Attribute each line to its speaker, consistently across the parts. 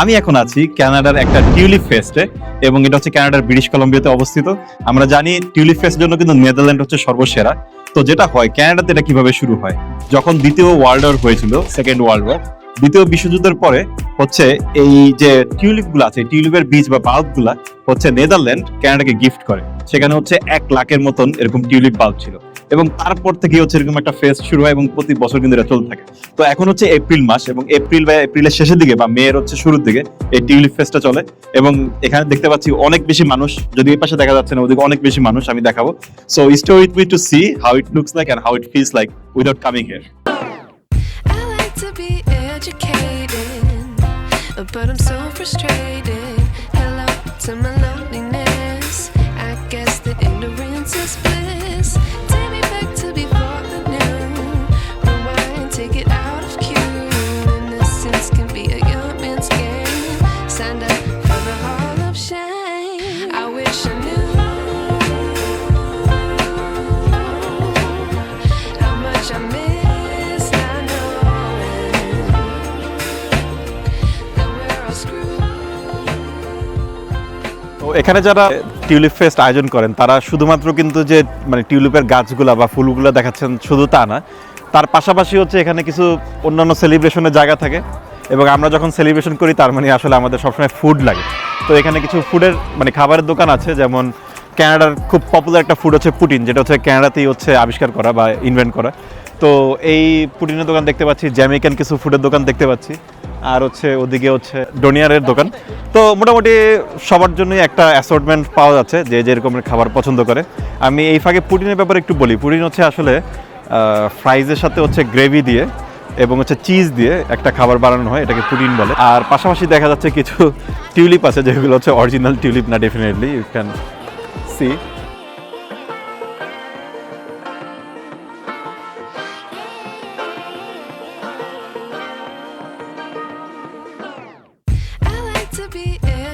Speaker 1: আমি এখন আছি কানাডার একটা টিউলিপ ফেস্টে, এবং এটা হচ্ছে কানাডার ব্রিটিশ কলম্বিয়াতে অবস্থিত। আমরা জানি টিউলিপ ফেস্টের জন্য কিন্তু নেদারল্যান্ড হচ্ছে সর্বসেরা। তো যেটা হয়, কানাডাতে এটা কীভাবে শুরু হয়? যখন দ্বিতীয় ওয়ার্ল্ড ওয়ার হয়েছিল, সেকেন্ড ওয়ার্ল্ড ওয়ার, দ্বিতীয় বিশ্বযুদ্ধের পরে হচ্ছে এই যে টিউলিপগুলো আছে টিউলিপের বীজ বা বাল্বগুলা হচ্ছে নেদারল্যান্ড কানাডাকে গিফট করে। সেখানে হচ্ছে এক লাখের মতন এরকম টিউলিপ বাল্ব ছিল। এবং তারপর থেকে হচ্ছে এরকম একটা ফেস শুরু হয় এবং প্রতি বছর কিন্তু এটা চলতে থাকে তো এখন হচ্ছে এপ্রিল মাস এবং এপ্রিল বা এপ্রিলের শেষের দিকে বা মেয়ের হচ্ছে শুরুর দিকে এই টিউলিপ ফেস্টটা চলে এবং এখানে দেখতে পাচ্ছি অনেক বেশি মানুষ যদি এই পাশে দেখা যাচ্ছে না, ওদিকে অনেক বেশি মানুষ আমি দেখাবো so stay with me to see how it looks like and how it
Speaker 2: feels like without coming here but I'm so frustrated. Hello to my loneliness. I guess that ignorance is bliss.
Speaker 1: এখানে যারা tulip fest আয়োজন করেন, তারা শুধুমাত্র কিন্তু যে মানে টিউলিপের গাছগুলা বা ফুলগুলো দেখাচ্ছেন শুধু তা না, তার পাশাপাশি হচ্ছে এখানে কিছু অন্যান্য সেলিব্রেশনের জায়গা থাকে এবং আমরা যখন সেলিব্রেশন করি, তার মানে আসলে আমাদের সবসময় ফুড লাগে। তো এখানে কিছু ফুডের মানে খাবারের দোকান আছে, যেমন ক্যানাডার খুব পপুলার একটা ফুড হচ্ছে পুটিন, যেটা হচ্ছে ক্যানাডাতেই হচ্ছে আবিষ্কার করা বা ইনভেন্ট করা। তো এই পুটিনের দোকান দেখতে পাচ্ছি, জ্যামিকান কিছু ফুডের দোকান দেখতে পাচ্ছি। আর হচ্ছে ওদিকে হচ্ছে ডোনিয়ারের দোকান। তো মোটামুটি সবার জন্যই একটা অ্যাসর্টমেন্ট পাওয়া যাচ্ছে যে যেরকম খাবার পছন্দ করে। আমি এই ফাঁকে পুডিনের ব্যাপারে একটু বলি। পুডিন হচ্ছে আসলে ফ্রাইজের সাথে হচ্ছে গ্রেভি দিয়ে এবং হচ্ছে চিজ দিয়ে একটা খাবার বানানো হয়, এটাকে পুডিন বলে। আর পাশাপাশি দেখা যাচ্ছে কিছু টিউলিপ আছে যেগুলো হচ্ছে অরিজিনাল টিউলিপ না
Speaker 2: definitely you can see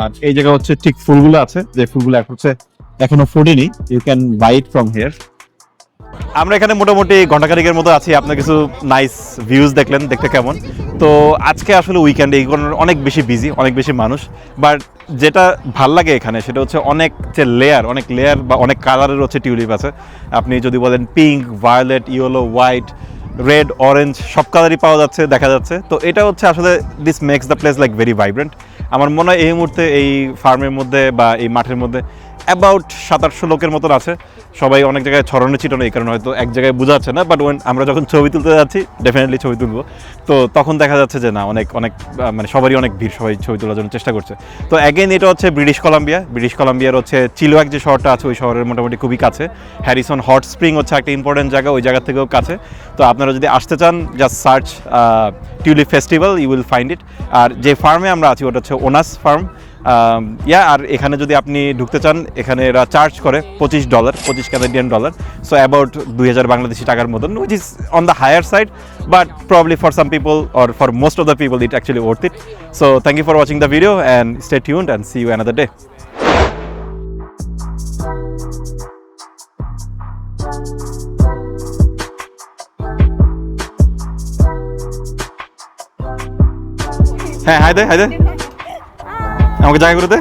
Speaker 1: আর এই জায়গা হচ্ছে ঠিক ফুলগুলো আছে, যে ফুলগুলো এখন হচ্ছে, এখনও ফোটেনি। You can buy it from here আমরা এখানে মোটামুটি ঘন্টাখানিকের মতো আছি, আপনার কিছু নাইস ভিউজ দেখলেন, দেখতে কেমন। তো আজকে আসলে উইকেন্ডে এই অনেক বেশি বিজি অনেক বেশি মানুষ। বাট যেটা ভালো লাগে এখানে, সেটা হচ্ছে অনেক যে লেয়ার অনেক লেয়ার বা অনেক কালারের হচ্ছে টিউলিপ আছে। আপনি যদি বলেন pink violet yellow white red orange সব কালারই পাওয়া যাচ্ছে, দেখা যাচ্ছে। তো এটা হচ্ছে আসলে this makes the place like very vibrant আমার মনে হয় এই মুহূর্তে এই ফার্মের মধ্যে বা এই মাঠের মধ্যে অ্যাবাউট সাত আটশো লোকের মতন আছে। সবাই অনেক জায়গায় ছড়ানো ছিটানো, এই কারণে হয়তো এক জায়গায় বোঝা যাচ্ছে না বাট ওয়েন আমরা যখন ছবি তুলতে যাচ্ছি ডেফিনেটলি ছবি তুলবো। তো তখন দেখা যাচ্ছে যে না, অনেক অনেক মানে সবারই অনেক ভিড়, সবাই ছবি তোলার জন্য চেষ্টা করছে। তো অ্যাগেন এটা হচ্ছে ব্রিটিশ কলাম্বিয়া ব্রিটিশ কলাম্বিয়ার হচ্ছে চিলোয়াক যে শহরটা আছে, ওই শহরের মোটামুটি খুবই কাছে। হ্যারিসন হট স্প্রিং হচ্ছে একটা ইম্পর্টেন্ট জায়গা, ওই জায়গা থেকেও কাছে। তো আপনারা যদি আসতে চান just search tulip festival you will find it আর যে ফার্মে আমরা আছি, ওটা হচ্ছে ওনাস ফার্ম ইয়া আর এখানে যদি আপনি ঢুকতে চান, এখানে এরা চার্জ করে পঁচিশ ডলার পঁচিশ ক্যানাডিয়ান ডলার সো অ্যাবাউট দুই হাজার বাংলাদেশি টাকার মতন which is on the higher side but probably for some people or for most of the people it actually worth it so thank you for watching the video and stay tuned and see you another day হ্যাঁ হাই দে হাই দে আমাকে জায়গা করে দে।